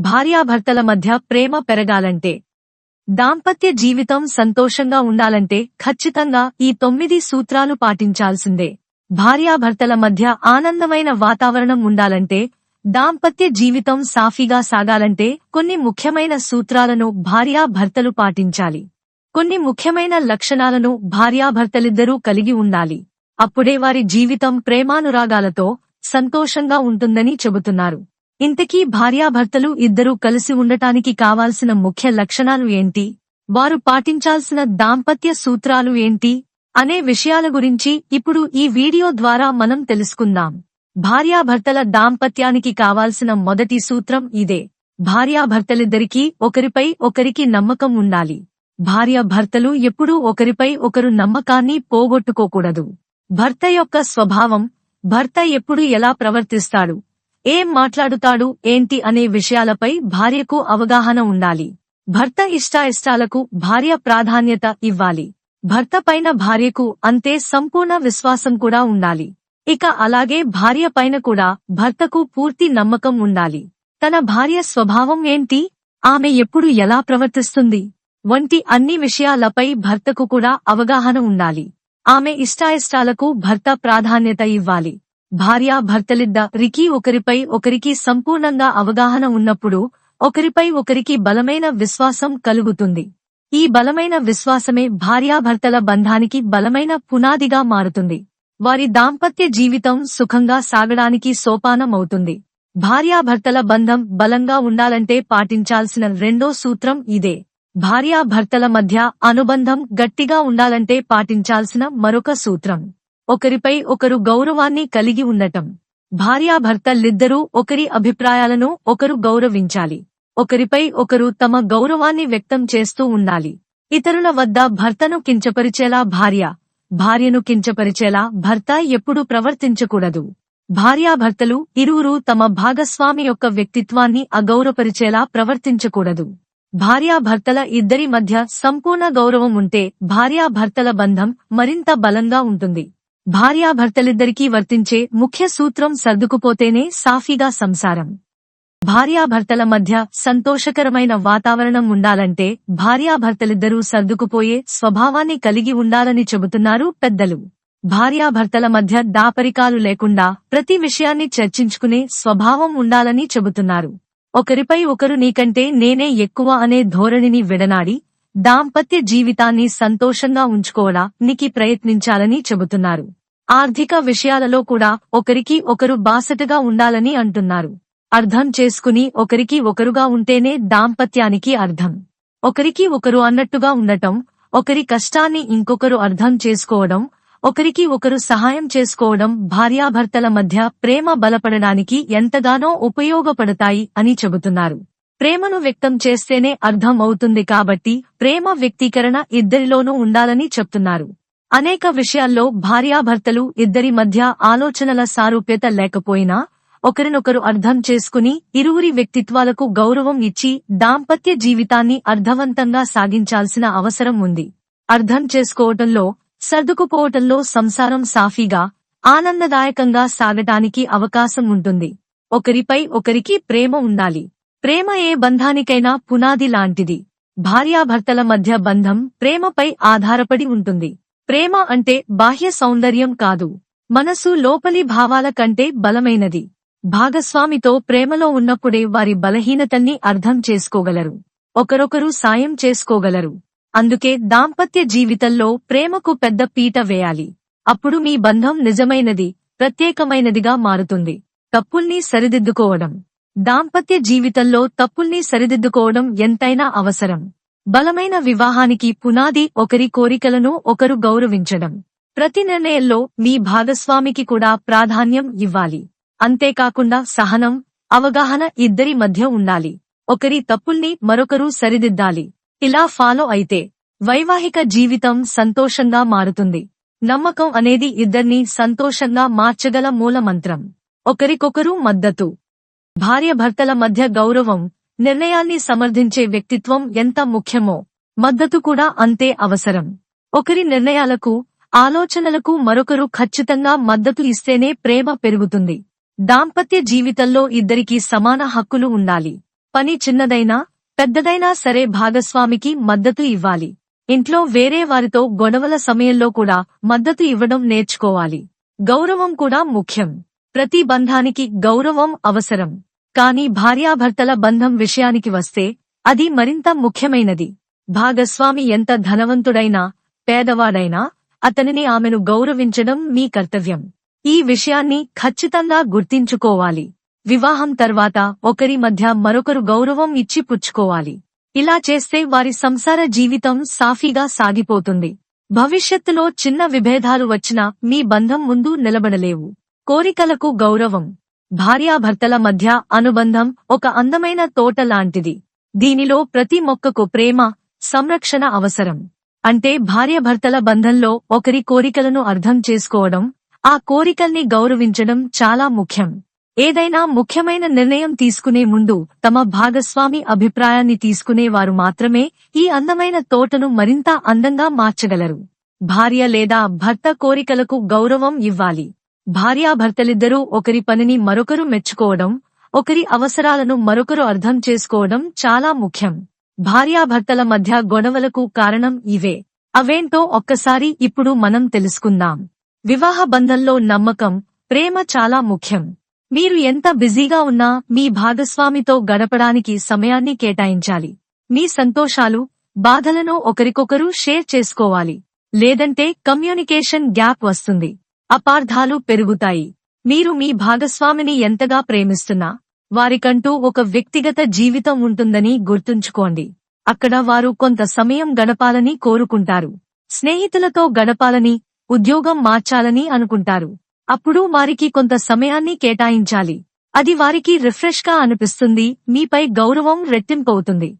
భార్యాభర్తల మధ్య ప్రేమ పెరగాలంటే దాంపత్య జీవితం సంతోషంగా ఉండాలంటే ఖచ్చితంగా ఈ తొమ్మిది సూత్రాలు పాటించాల్సిందే. భార్యాభర్తల మధ్య ఆనందమైన వాతావరణం ఉండాలంటే దాంపత్య జీవితం సాఫీగా సాగాలంటే కొన్ని ముఖ్యమైన సూత్రాలను భార్యాభర్తలు పాటించాలి. కొన్ని ముఖ్యమైన లక్షణాలను భార్యాభర్తలిద్దరూ కలిగి ఉండాలి. అప్పుడే వారి జీవితం ప్రేమానురాగాలతో సంతోషంగా ఉంటుందని చెబుతున్నారు. ఇంతకీ భార్యాభర్తలు ఇద్దరూ కలిసి ఉండటానికి కావాల్సిన ముఖ్య లక్షణాలు ఏంటి? వారు పాటించాల్సిన దాంపత్య సూత్రాలు ఏంటి? అనే విషయాల గురించి ఇప్పుడు ఈ వీడియో ద్వారా మనం తెలుసుకుందాం. భార్యాభర్తల దాంపత్యానికి కావాల్సిన మొదటి సూత్రం ఇదే. భార్యాభర్తలిద్దరికీ ఒకరిపై ఒకరికి నమ్మకం ఉండాలి. భార్యాభర్తలు ఎప్పుడూ ఒకరిపై ఒకరు నమ్మకాన్ని పోగొట్టుకోకూడదు. భర్త యొక్క స్వభావం భర్త ఎప్పుడు ఎలా ప్రవర్తిస్తాడు? ఏం మాట్లాడుతాడు ఏంటి అనే విషయాలపై భార్యకు అవగాహన ఉండాలి. భర్త ఇష్టాయిష్టాలకు భార్య ప్రాధాన్యత ఇవ్వాలి. భర్త పైన భార్యకు అంతే సంపూర్ణ విశ్వాసం కూడా ఉండాలి. ఇక అలాగే భార్య పైన కూడా భర్తకు పూర్తి నమ్మకం ఉండాలి. తన భార్య స్వభావం ఏంటి? ఆమె ఎప్పుడు ఎలా ప్రవర్తిస్తుంది? వంటి అన్ని విషయాలపై భర్తకు కూడా అవగాహన ఉండాలి. ఆమె ఇష్టాయిష్టాలకు భర్త ప్రాధాన్యత ఇవ్వాలి. భార్యాభర్తలిద్ద రికీ ఒకరిపై ఒకరికి సంపూర్ణంగా అవగాహన ఉన్నప్పుడు ఒకరిపై ఒకరికి బలమైన విశ్వాసం కలుగుతుంది. ఈ బలమైన విశ్వాసమే భార్యాభర్తల బంధానికి బలమైన పునాదిగా మారుతుంది. వారి దాంపత్య జీవితం సుఖంగా సాగడానికి సోపానమవుతుంది. భార్యాభర్తల బంధం బలంగా ఉండాలంటే పాటించాల్సిన రెండో సూత్రం ఇదే. భార్యాభర్తల మధ్య అనుబంధం గట్టిగా ఉండాలంటే పాటించాల్సిన మరొక సూత్రం. ఒకరిపై ఒకరు గౌరవాన్ని కలిగి ఉండటం. భార్యాభర్తలిద్దరూ ఒకరి అభిప్రాయాలను ఒకరు గౌరవించాలి. ఒకరిపై ఒకరు తమ గౌరవాన్ని వ్యక్తం చేస్తూ ఉండాలి. ఇతరుల వద్ద భర్తను కించపరిచేలా భార్య భార్యను కించపరిచేలా భర్త ఎప్పుడూ ప్రవర్తించకూడదు. భార్యాభర్తలు ఇరువురు తమ భాగస్వామి యొక్క వ్యక్తిత్వాన్ని అగౌరవపరిచేలా ప్రవర్తించకూడదు. భార్యాభర్తల ఇద్దరి మధ్య సంపూర్ణ గౌరవం ఉంటే భార్యాభర్తల బంధం మరింత బలంగా ఉంటుంది. భార్యాభర్తలిద్దరికీ వర్తించే ముఖ్య సూత్రం సర్దుకుపోతేనే సాఫీగా సంసారం. భార్యాభర్తల మధ్య సంతోషకరమైన వాతావరణం ఉండాలంటే భార్యాభర్తలిద్దరూ సర్దుకుపోయే స్వభావాన్ని కలిగి ఉండాలని చెబుతున్నారు పెద్దలు. భార్యాభర్తల మధ్య దాపరికాలు లేకుండా ప్రతి విషయాన్ని చర్చించుకునే స్వభావం ఉండాలని చెబుతున్నారు. ఒకరిపై ఒకరు నీకంటే నేనే ఎక్కువ అనే ధోరణిని విడనాడి దాంపత్య జీవితాన్ని సంతోషంగా ఉంచుకోవడానికి ప్రయత్నించాలని చెబుతున్నారు. ఆర్థిక విషయాలలో కూడా ఒకరికి ఒకరు బాసటగా ఉండాలని అంటున్నారు. అర్థం చేసుకుని ఒకరికి ఒకరుగా ఉంటేనే దాంపత్యానికి అర్థం. ఒకరికి ఒకరు అన్నట్టుగా ఉండటం ఒకరి కష్టాన్ని ఇంకొకరు అర్థం చేసుకోవడం ఒకరికి ఒకరు సహాయం చేసుకోవడం భార్యాభర్తల మధ్య ప్రేమ బలపడడానికి ఎంతగానో ఉపయోగపడతాయి అని చెబుతున్నారు. ప్రేమను వ్యక్తం చేస్తేనే అర్థం అవుతుంది కాబట్టి ప్రేమ వ్యక్తీకరణ ఇద్దరిలోనూ ఉండాలని చెప్తున్నారు. అనేక విషయాల్లో భార్యాభర్తలు ఇద్దరి మధ్య ఆలోచనల సారూప్యత లేకపోయినా ఒకరినొకరు అర్థం చేసుకుని ఇరువురి వ్యక్తిత్వాలకు గౌరవం ఇచ్చి దాంపత్య జీవితాన్ని అర్థవంతంగా సాగించాల్సిన అవసరం ఉంది. అర్థం చేసుకోవటంలో సర్దుకుపోవటంలో సంసారం సాఫీగా ఆనందదాయకంగా సాగటానికి అవకాశం ఉంటుంది. ఒకరిపై ఒకరికి ప్రేమ ఉండాలి. ప్రేమ ఏ బంధానికైనా పునాది లాంటిది. భార్యాభర్తల మధ్య బంధం ప్రేమపై ఆధారపడి ఉంటుంది. ప్రేమ అంటే బాహ్య సౌందర్యం కాదు. మనసు లోపలి భావాల కంటే బలమైనది. భాగస్వామితో ప్రేమలో ఉన్నప్పుడే వారి బలహీనతల్ని అర్థం చేసుకోగలరు. ఒకరొకరు సాయం చేసుకోగలరు. అందుకే దాంపత్య జీవితంలో ప్రేమకు పెద్ద పీట వేయాలి. అప్పుడు మీ బంధం నిజమైనది ప్రత్యేకమైనదిగా మారుతుంది. తప్పుల్ని సరిదిద్దుకోవడం. దాంపత్య జీవితంలో తప్పుల్ని సరిదిద్దుకోవడం ఎంతైనా అవసరం. బలమైన వివాహానికి పునాది ఒకరి కోరికలను ఒకరు గౌరవించడం. ప్రతి నిర్ణయంలో మీ భాగస్వామికి కూడా ప్రాధాన్యం ఇవ్వాలి. అంతేకాకుండా సహనం అవగాహన ఇద్దరి మధ్య ఉండాలి. ఒకరి తప్పుల్ని మరొకరు సరిదిద్దాలి. ఇలా ఫాలో అయితే వైవాహిక జీవితం సంతోషంగా మారుతుంది. నమ్మకం అనేది ఇద్దర్నీ సంతోషంగా మార్చగల మూలమంత్రం. ఒకరికొకరు మద్దతు. భార్యభర్తల మధ్య గౌరవం నిర్ణయాన్ని సమర్థించే వ్యక్తిత్వం ఎంత ముఖ్యమో మద్దతు కూడా అంతే అవసరం. ఒకరి నిర్ణయాలకు ఆలోచనలకు మరొకరు ఖచ్చితంగా మద్దతు ఇస్తేనే ప్రేమ పెరుగుతుంది. దాంపత్య జీవితంలో ఇద్దరికీ సమాన హక్కులు ఉండాలి. పని చిన్నదైనా పెద్దదైనా సరే భాగస్వామికి మద్దతు ఇవ్వాలి. ఇంట్లో వేరే వారితో గొడవల సమయంలో కూడా మద్దతు ఇవ్వడం నేర్చుకోవాలి. గౌరవం కూడా ముఖ్యం. ప్రతి బంధానికి గౌరవం అవసరం. కాని భార్యాభర్తల బంధం విషయానికి వస్తే అది మరింత ముఖ్యమైనది. భాగస్వామి ఎంత ధనవంతుడైనా పేదవాడైనా అతనిని ఆమెను గౌరవించడం మీ కర్తవ్యం. ఈ విషయాన్ని ఖచ్చితంగా గుర్తించుకోవాలి. వివాహం తర్వాత ఒకరి మధ్య మరొకరు గౌరవం ఇచ్చి పుచ్చుకోవాలి. ఇలా చేస్తే వారి సంసార జీవితం సాఫీగా సాగిపోతుంది. భవిష్యత్తులో చిన్న విభేదాలు వచ్చినా మీ బంధం ముందు నిలబడలేవు. కోరికలకు గౌరవం. భార్యాభర్తల మధ్య అనుబంధం ఒక అందమైన తోట లాంటిది. దీనిలో ప్రతి మొక్కకు ప్రేమ సంరక్షణ అవసరం. అంటే భార్యాభర్తల బంధంలో ఒకరి కోరికలను అర్థం చేసుకోవడం ఆ కోరికల్ని గౌరవించడం చాలా ముఖ్యం. ఏదైనా ముఖ్యమైన నిర్ణయం తీసుకునే ముందు తమ భాగస్వామి అభిప్రాయాన్ని తీసుకునేవారు మాత్రమే ఈ అందమైన తోటను మరింత అందంగా మార్చగలరు. భార్య లేదా భర్త కోరికలకు గౌరవం ఇవ్వాలి. భార్యాభర్తలిద్దరూ ఒకరి పనిని మరొకరు మెచ్చుకోవడం ఒకరి అవసరాలను మరొకరు అర్థం చేసుకోవడం చాలా ముఖ్యం. భార్యాభర్తల మధ్య గొడవలకు కారణం ఇవే. అవేంటో ఒక్కసారి ఇప్పుడు మనం తెలుసుకుందాం. వివాహ బంధంలో నమ్మకం ప్రేమ చాలా ముఖ్యం. మీరు ఎంత బిజీగా ఉన్నా మీ భాగస్వామితో గడపడానికి సమయాన్ని కేటాయించాలి. మీ సంతోషాలు బాధలను ఒకరికొకరు షేర్ చేసుకోవాలి. లేదంటే కమ్యూనికేషన్ గ్యాప్ వస్తుంది. అపార్థాలు పెరుగుతాయి. మీరు మీ భాగస్వామిని ఎంతగా ప్రేమిస్తున్నా వారికంటూ ఒక వ్యక్తిగత జీవితం ఉంటుందని గుర్తుంచుకోండి. అక్కడ వారు కొంత సమయం గడపాలని కోరుకుంటారు. స్నేహితులతో గడపాలని ఉద్యోగం మార్చాలని అనుకుంటారు. అప్పుడు వారికి కొంత సమయాన్ని కేటాయించాలి. అది వారికి రిఫ్రెష్గా అనిపిస్తుంది మీపై గౌరవం రెట్టింపవుతుంది.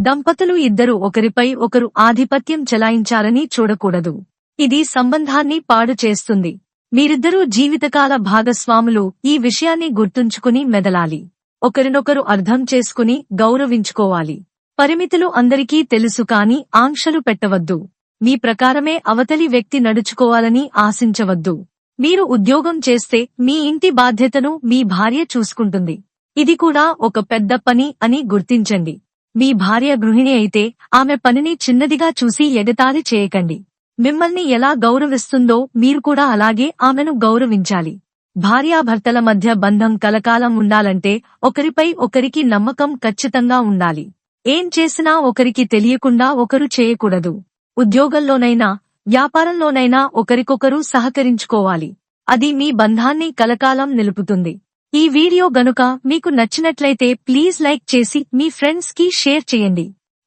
దంపతులు ఇద్దరు ఒకరిపై ఒకరు ఆధిపత్యం చెలాయించాలని చూడకూడదు. ఇది సంబంధాన్ని పాడు చేస్తుంది. మీరిద్దరూ జీవితకాల భాగస్వాములు ఈ విషయాన్ని గుర్తుంచుకుని మెదలాలి. ఒకరినొకరు అర్థం చేసుకుని గౌరవించుకోవాలి. పరిమితులు అందరికీ తెలుసు కాని ఆంక్షలు పెట్టవద్దు. మీ ప్రకారమే అవతలి వ్యక్తి నడుచుకోవాలని ఆశించవద్దు. మీరు ఉద్యోగం చేస్తే మీ ఇంటి బాధ్యతను మీ భార్య చూసుకుంటుంది. ఇది కూడా ఒక పెద్ద పని అని గుర్తించండి. మీ భార్య గృహిణి అయితే ఆమె పనిని చిన్నదిగా చూసి ఎగతాళి చేయకండి. మిమ్మల్ని ఎలా గౌరవిస్తుందో మీరు కూడా అలాగే ఆమెను గౌరవించాలి. భార్యాభర్తల మధ్య బంధం కలకాలం ఉండాలంటే ఒకరిపై ఒకరికి నమ్మకం ఖచ్చితంగా ఉండాలి. ఏం చేసినా ఒకరికి తెలియకుండా ఒకరు చేయకూడదు. ఉద్యోగంలోనైనా వ్యాపారంలోనైనా ఒకరికొకరు సహకరించుకోవాలి. అది మీ బంధాన్ని కలకాలం నిలుపుతుంది. ఈ వీడియో గనుక మీకు నచ్చినట్లయితే ప్లీజ్ లైక్ చేసి మీ ఫ్రెండ్స్కి షేర్ చేయండి.